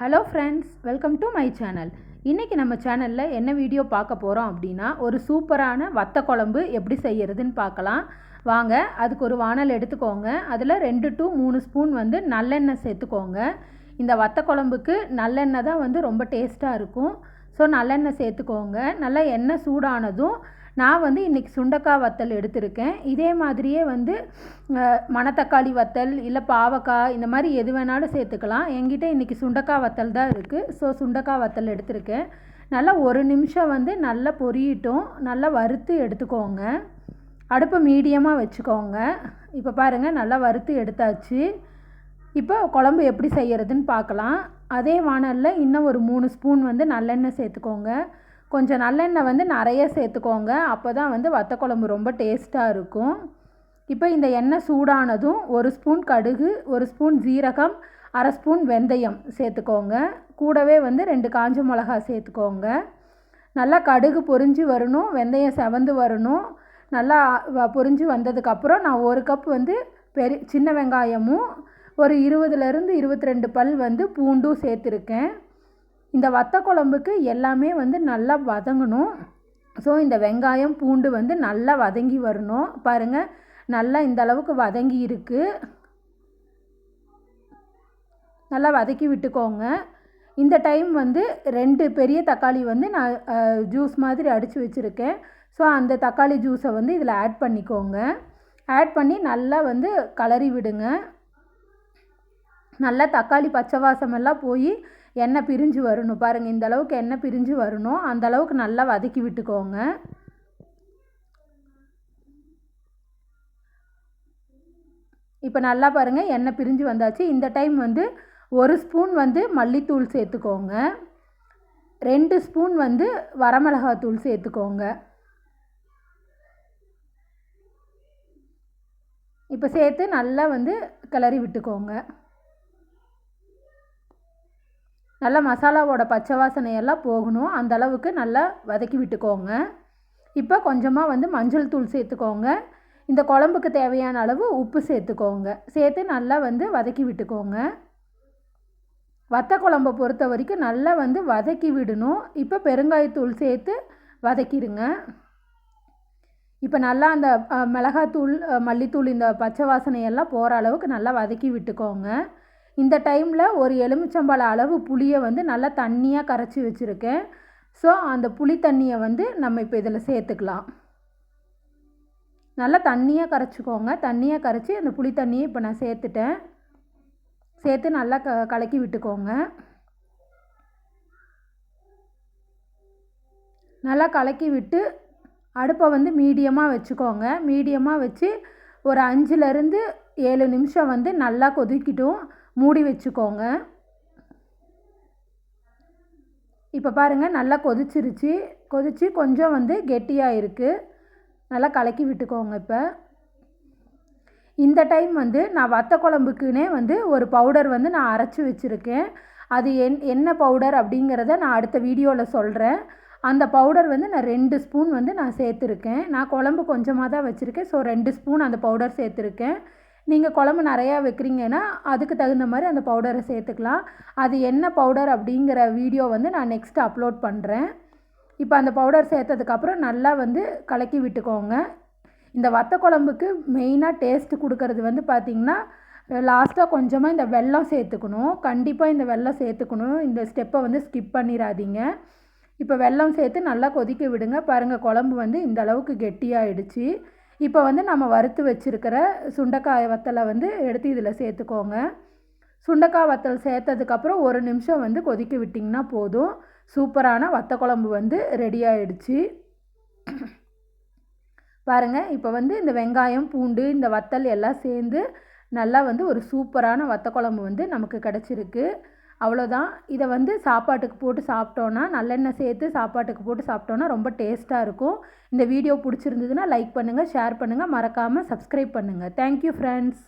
Hello friends welcome to my channel இன்றைக்கி நம்ம சேனலில் என்ன வீடியோ பார்க்க போகிறோம் அப்படின்னா ஒரு சூப்பரான வத்த குழம்பு எப்படி செய்கிறதுன்னு பார்க்கலாம். வாங்க அதுக்கு ஒரு வானல் எடுத்துக்கோங்க. அதில் ரெண்டு டு மூணு ஸ்பூன் வந்து நல்லெண்ணெய் சேர்த்துக்கோங்க. இந்த வத்த குழம்புக்கு நல்லெண்ணெய் தான் வந்து ரொம்ப டேஸ்ட்டாக இருக்கும். ஸோ நல்லெண்ணெய் சேர்த்துக்கோங்க. நல்லா எண்ணெய் சூடானதும் நான் வந்து இன்றைக்கி சுண்டக்காய் வத்தல் எடுத்திருக்கேன். இதே மாதிரியே வந்து மணத்தக்காளி வத்தல் இல்லை பாவக்காய் இந்த மாதிரி எது வேணாலும் சேர்த்துக்கலாம். என்கிட்ட இன்றைக்கி சுண்டக்காய் வத்தல் தான் இருக்குது ஸோ சுண்டக்காய் வத்தல் எடுத்திருக்கேன். நல்லா ஒரு நிமிஷம் வந்து நல்லா பொரியட்டும். நல்லா வறுத்து எடுத்துக்கோங்க. அடுப்பு மீடியமாக வச்சுக்கோங்க. இப்போ பாருங்கள் நல்லா வறுத்து எடுத்தாச்சு. இப்போ குழம்பு எப்படி செய்கிறதுன்னு பார்க்கலாம். அதே வானலில் இன்னும் ஒரு மூணு ஸ்பூன் வந்து நல்லெண்ணெய் சேர்த்துக்கோங்க. கொஞ்சம் நல்லெண்ணெய் வந்து நிறைய சேர்த்துக்கோங்க. அப்போ தான் வந்து வத்த குழம்பு ரொம்ப டேஸ்ட்டாக இருக்கும். இப்போ இந்த எண்ணெய் சூடானதும் ஒரு ஸ்பூன் கடுகு ஒரு ஸ்பூன் ஜீரகம் அரை ஸ்பூன் வெந்தயம் சேர்த்துக்கோங்க. கூடவே வந்து ரெண்டு காஞ்ச மிளகா சேர்த்துக்கோங்க. நல்லா கடுகு பொரிஞ்சு வரணும் வெந்தயம் செவந்து வரணும். நல்லா வ- பொரிஞ்சு வந்ததுக்கப்புறம் நான் ஒரு கப் வந்து பெரி சின்ன வெங்காயமும் ஒரு இருபதுலேருந்து இருபத்தி ரெண்டு பல் வந்து பூண்டும் சேர்த்துருக்கேன். இந்த வத்த குழம்புக்கு எல்லாமே வந்து நல்லா வதங்கணும். ஸோ இந்த வெங்காயம் பூண்டு வந்து நல்லா வதங்கி வரணும். பாருங்கள் நல்லா இந்த அளவுக்கு வதங்கி இருக்குது நல்லா வதக்கி விட்டுக்கோங்க. இந்த டைம் வந்து ரெண்டு பெரிய தக்காளி வந்து நான் ஜூஸ் மாதிரி அடித்து வச்சுருக்கேன். ஸோ அந்த தக்காளி ஜூஸை வந்து இதில் ஆட் பண்ணிக்கோங்க. ஆட் பண்ணி நல்லா வந்து கலரி விடுங்க. நல்லா தக்காளி பச்சை வாசமெல்லாம் போய் எண்ணெய் பிரிஞ்சு வரணும். பாருங்கள் இந்த அளவுக்கு எண்ணெய் பிரிஞ்சு வரணும். அந்த அளவுக்கு நல்லா வதக்கி விட்டுக்கோங்க. இப்போ நல்லா பாருங்கள் எண்ணெய் பிரிஞ்சு வந்தாச்சு. இந்த டைம் வந்து ஒரு ஸ்பூன் வந்து மல்லித்தூள் சேர்த்துக்கோங்க. ரெண்டு ஸ்பூன் வந்து வரமிளகாத்தூள் சேர்த்துக்கோங்க. இப்போ சேர்த்து நல்லா வந்து கிளறி விட்டுக்கோங்க. நல்லா மசாலாவோட பச்சை வாசனையெல்லாம் போகணும். அந்த அளவுக்கு நல்லா வதக்கி விட்டுக்கோங்க. இப்போ கொஞ்சமாக வந்து மஞ்சள் தூள் சேர்த்துக்கோங்க. இந்த குழம்புக்கு தேவையான அளவு உப்பு சேர்த்துக்கோங்க. சேர்த்து நல்லா வந்து வதக்கி விட்டுக்கோங்க. வத்த குழம்பை பொறுத்த வரைக்கும் நல்லா வந்து வதக்கி விடணும். இப்போ பெருங்காயத்தூள் சேர்த்து வதக்கிடுங்க. இப்போ நல்லா அந்த மிளகாத்தூள் மல்லித்தூள் இந்த பச்சை வாசனையெல்லாம் போகிற அளவுக்கு நல்லா வதக்கி விட்டுக்கோங்க. இந்த டைமில் ஒரு எலுமிச்சம்பழ அளவு புளியை வந்து நல்லா தண்ணியாக கரைச்சி வச்சுருக்கேன். ஸோ அந்த புளி தண்ணியை வந்து நம்ம இப்போ இதில் சேர்த்துக்கலாம். நல்லா தண்ணியாக கரைச்சிக்கோங்க. தண்ணியாக கரைச்சி அந்த புளி தண்ணியை இப்போ நான் சேர்த்துட்டேன். சேர்த்து நல்லா க கலக்கி விட்டுக்கோங்க. நல்லா கலக்கி விட்டு அடுப்பை வந்து மீடியமாக வச்சுக்கோங்க. மீடியமாக வச்சு ஒரு அஞ்சுலேருந்து ஏழு நிமிஷம் வந்து நல்லா கொதிக்கிட்டும். மூடி வச்சுக்கோங்க. இப்போ பாருங்கள் நல்லா கொதிச்சிருச்சு. கொதிச்சு கொஞ்சம் வந்து கெட்டியாக இருக்குது நல்லா கலக்கி விட்டுக்கோங்க இப்போ. இந்த டைம் வந்து நான் வத்த குழம்புக்குனே வந்து ஒரு பவுடர் வந்து நான் அரைச்சி வச்சுருக்கேன். அது என் என்ன பவுடர் அப்படிங்கிறத நான் அடுத்த வீடியோவில் சொல்கிறேன் அந்த பவுடர் வந்து நான் ரெண்டு ஸ்பூன் வந்து நான் சேர்த்துருக்கேன். நான் குழம்பு கொஞ்சமாக தான் வச்சுருக்கேன். ஸோ ரெண்டு ஸ்பூன் அந்த பவுடர் சேர்த்துருக்கேன். நீங்கள் குழம்பு நிறையா வைக்கிறீங்கன்னா அதுக்கு தகுந்த மாதிரி அந்த பவுடரை சேர்த்துக்கலாம். அது என்ன பவுடர் அப்படிங்கிற வீடியோ வந்து நான் நெக்ஸ்ட் அப்லோட் பண்ணுறேன் இப்போ அந்த பவுடர் சேர்த்ததுக்கப்புறம் நல்லா வந்து கலக்கி விட்டுக்கோங்க. இந்த வத்த குழம்புக்கு மெயினாக டேஸ்ட்டு கொடுக்கறது வந்து பார்த்திங்கன்னா லாஸ்ட்டாக கொஞ்சமாக இந்த வெல்லம் சேர்த்துக்கணும். கண்டிப்பாக இந்த வெல்லம் சேர்த்துக்கணும். இந்த ஸ்டெப்பை வந்து ஸ்கிப் பண்ணிடாதீங்க இப்போ வெல்லம் சேர்த்து நல்லா கொதிக்க விடுங்க. பாருங்கள் குழம்பு வந்து இந்த அளவுக்கு கெட்டியாகிடுச்சு இப்போ வந்து நம்ம வறுத்து வச்சுருக்கிற சுண்டைக்காய் வத்தலை வந்து எடுத்து இதில் சேர்த்துக்கோங்க. சுண்டைக்காய் வத்தல் சேர்த்ததுக்கப்புறம் ஒரு நிமிஷம் வந்து கொதிக்க விட்டிங்கன்னா போதும். சூப்பரான வத்த குழம்பு வந்து ரெடி ஆயிடுச்சு. பாருங்கள் இப்போ வந்து இந்த வெங்காயம் பூண்டு இந்த வத்தல் எல்லாம் சேர்ந்து நல்லா வந்து ஒரு சூப்பரான வத்த குழம்பு வந்து நமக்கு கிடச்சிருக்கு. அவ்வளோதான். இதை வந்து சாப்பாட்டுக்கு போட்டு சாப்பிட்டோன்னா நல்லெண்ணெய் சேர்த்து சாப்பாட்டுக்கு போட்டு சாப்பிட்டோன்னா ரொம்ப டேஸ்ட்டாக இருக்கும். இந்த வீடியோ பிடிச்சிருந்ததுன்னா லைக் பண்ணுங்கள் ஷேர் பண்ணுங்கள் மறக்காமல் சப்ஸ்கிரைப் பண்ணுங்கள் தேங்க்யூ ஃப்ரெண்ட்ஸ்